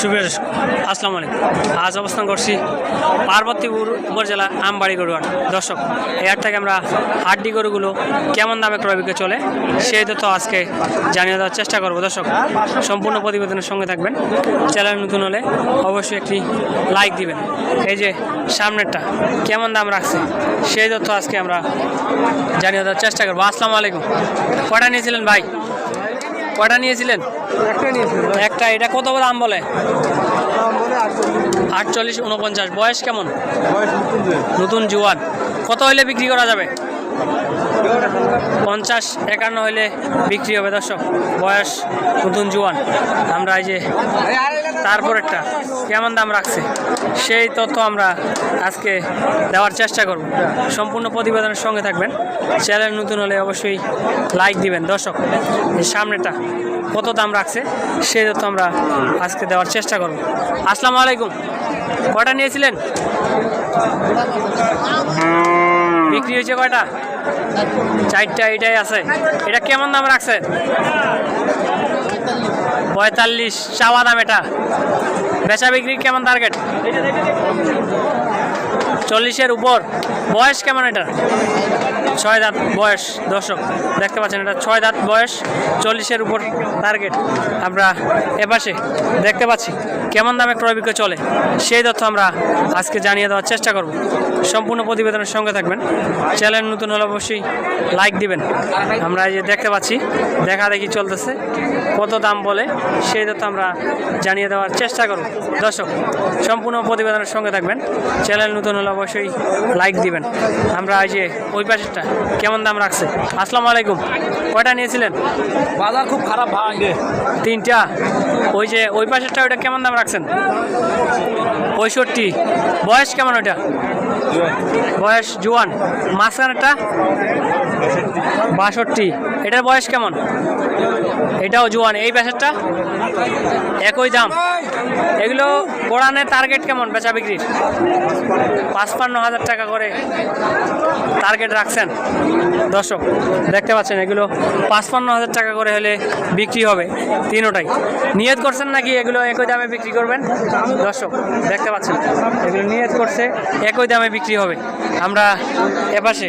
সুপ্রিয় আসসালামু আলাইকুম। আজ অবস্থান করছি পার্বতীপুর উপজেলা আমবাড়ি গরুহাট দর্শক হাট থেকে আমরা হাড্ডি গরুগুলো কেমন দামে ক্রয় বিক্রয় চলে, সেই তথ্য আজকে জানিয়ে দেওয়ার চেষ্টা করব। দর্শক, সম্পূর্ণ প্রতিবেদনের সঙ্গে থাকবেন। চ্যানেল নতুন হলে অবশ্যই একটি লাইক দিবেন। এই যে সামনেরটা, কেমন দাম রাখছে, সেই তথ্য আজকে আমরা জানিয়ে দেওয়ার চেষ্টা করব। আসসালামু আলাইকুম। কটা নিয়েছিলেন ভাই? কটা নিয়েছিলেন? একটা এটা কত দাম বলে? বলে আটচল্লিশ। উনপঞ্চাশ বয়স কেমন? নতুন জুয়ান। কত হইলে বিক্রি করা যাবে? পঞ্চাশ একান্ন হইলে বিক্রি হবে দর্শক। বয়স নতুন জুয়ান। আমরা এই যে তারপরেরটা, কেমন দাম রাখছে? সেই তথ্য আমরা আজকে দেওয়ার চেষ্টা করব। সম্পূর্ণ প্রতিবেদনের সঙ্গে থাকবেন। চ্যানেল নতুন হলে অবশ্যই লাইক দিবেন। দর্শক সামনেটা কত দাম রাখছে, সেই তথ্য আমরা আজকে দেওয়ার চেষ্টা করব। আসসালামু আলাইকুম। কটা নিয়েছিলেন? বিক্রি হয়েছে কয়টা? চারটা, এটাই আছে। এটা কেমন দাম রাখছে? পঁয়তাল্লিশ চাওয়া দাম এটা। বেচা বিক্রি কেমন টার্গেট চল্লিশের উপর। বয়স কেমন এটা ছয় দাঁত বয়স, দর্শক, দেখতে পাচ্ছেন এটা ছয় দাঁত বয়স, চল্লিশের উপর টার্গেট আমরা এপাশে দেখতে পাচ্ছি কেমন দামে ক্রয় বিক্রয় চলে, সেই তথ্য আমরা আজকে জানিয়ে দেওয়ার চেষ্টা করব। সম্পূর্ণ প্রতিবেদনের সঙ্গে থাকবেন। চ্যানেল নতুন হলে অবশ্যই লাইক দিবেন। আমরা এই যে দেখতে পাচ্ছি, দেখা দেখি চলতেছে, কত দাম বলে, সেই তথ্য আমরা জানিয়ে দেওয়ার চেষ্টা করব। দর্শক, সম্পূর্ণ প্রতিবেদনের সঙ্গে থাকবেন। চ্যানেল নতুন হলে অবশ্যই লাইক দিবেন। আমরা এই যে ওই পাশেরটা কেমন দাম রাখছে? আসসালামু আলাইকুম। কয়টা নিয়েছিলেন? বাজার খুব খারাপ ভাই। তিনটা। ওই যে ওই পাশেরটা ওইটা কেমন দাম রাখছেন? পঁয়ষট্টি। বয়স কেমন ওইটা? বয়স জুয়ান। মাঝখানেরটা? বাষট্টি। এটার বয়স কেমন? এটাও জোয়ান, এই পাশেরটা একই দাম। এগুলো গোড়ানের টার্গেট কেমন বেচা বিক্রির পাঁচপান্ন হাজার টাকা করে টার্গেট রাখছেন দর্শক। দেখতে পাচ্ছেন, এগুলো পাঁচপান্ন হাজার টাকা করে হলে বিক্রি হবে তিনোটাই। নিয়ত করছেন নাকি এগুলো একই দামে বিক্রি করবেন? দর্শক, দেখতে পাচ্ছেন, এগুলো নিয়ত করছে একই দামে বিক্রি হবে। আমরা এপাশে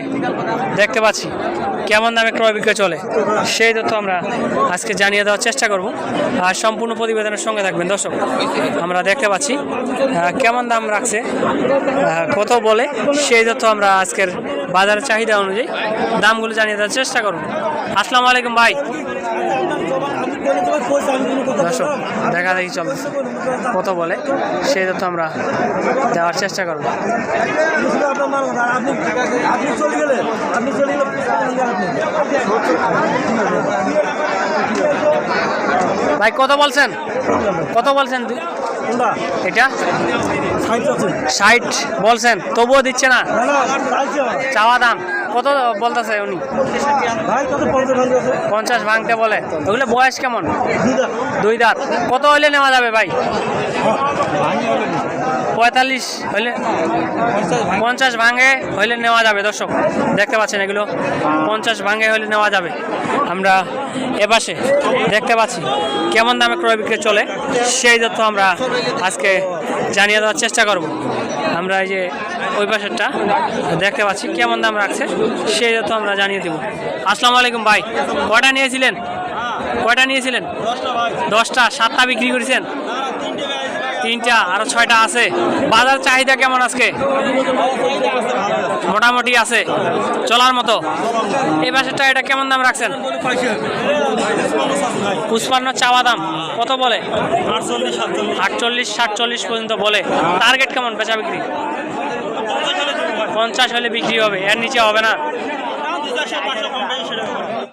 দেখতে পাচ্ছি কেমন দামে ক্রয় বিক্রয় চলে। সেই তথ্য আমরা আজকে জানিয়ে দেওয়ার চেষ্টা করব। আর সম্পূর্ণ প্রতিবেদনের সঙ্গে থাকবেন দর্শক, আমরা দেখতে পাচ্ছি কেমন দাম রাখছে কত বলে, সেই তথ্য আমরা আজকের বাজারের চাহিদা অনুযায়ী দামগুলো জানিয়ে দেওয়ার চেষ্টা করব। আসসালামু আলাইকুম ভাই। দর্শক, দেখা দেখি চলতেছে, কত বলে, সেই তথ্য আমরা দেওয়ার চেষ্টা করব। আপনি চলে গেলেন, আপনি চলে গেলেন। ভাই কত বলছেন? কত বলছেন? এটা? ষাট বলছেন তবুও দিচ্ছে না? চাওয়া দাম কত বলতেছে উনি? পঞ্চাশ ভাঙ ভাঙতে বলে ওগুলো বয়স কেমন? দুই দাঁত। কত হইলে নেওয়া যাবে ভাই? হবে পঁয়তাল্লিশ হইলে পঞ্চাশ ভাঙে। হইলে নেওয়া যাবে দর্শক। দেখতে পাচ্ছেন এগুলো। পঞ্চাশ ভাঙে হইলে নেওয়া যাবে। আমরা এপাশে দেখতে পাচ্ছি কেমন দামে ক্রয় বিক্রয় চলে সেই তথ্য আমরা আজকে জানিয়ে দেওয়ার চেষ্টা করব। আমরা এই যে ওই পাশেরটা দেখতে পাচ্ছি কেমন দাম রাখছে সেই তথ্য আমরা জানিয়ে দেব। আসসালামু আলাইকুম ভাই কটা নিয়েছিলেন? কয়টা নিয়েছিলেন? দশটা সাতটা বিক্রি করেছেন? তিনটা, আরও ছয়টা আছে। বাজার চাহিদা কেমন আজকে? মোটামুটি আছে, চলার মতো। এই বাসেরটা এটা কেমন দাম রাখছেন? পুষ্পান্ন চাওয়া দাম, কত বলে? আটচল্লিশ, সাতচল্লিশ পর্যন্ত বলে। টার্গেট কেমন বেচা বিক্রি? পঞ্চাশ হলে বিক্রি হবে, এর নিচে হবে না।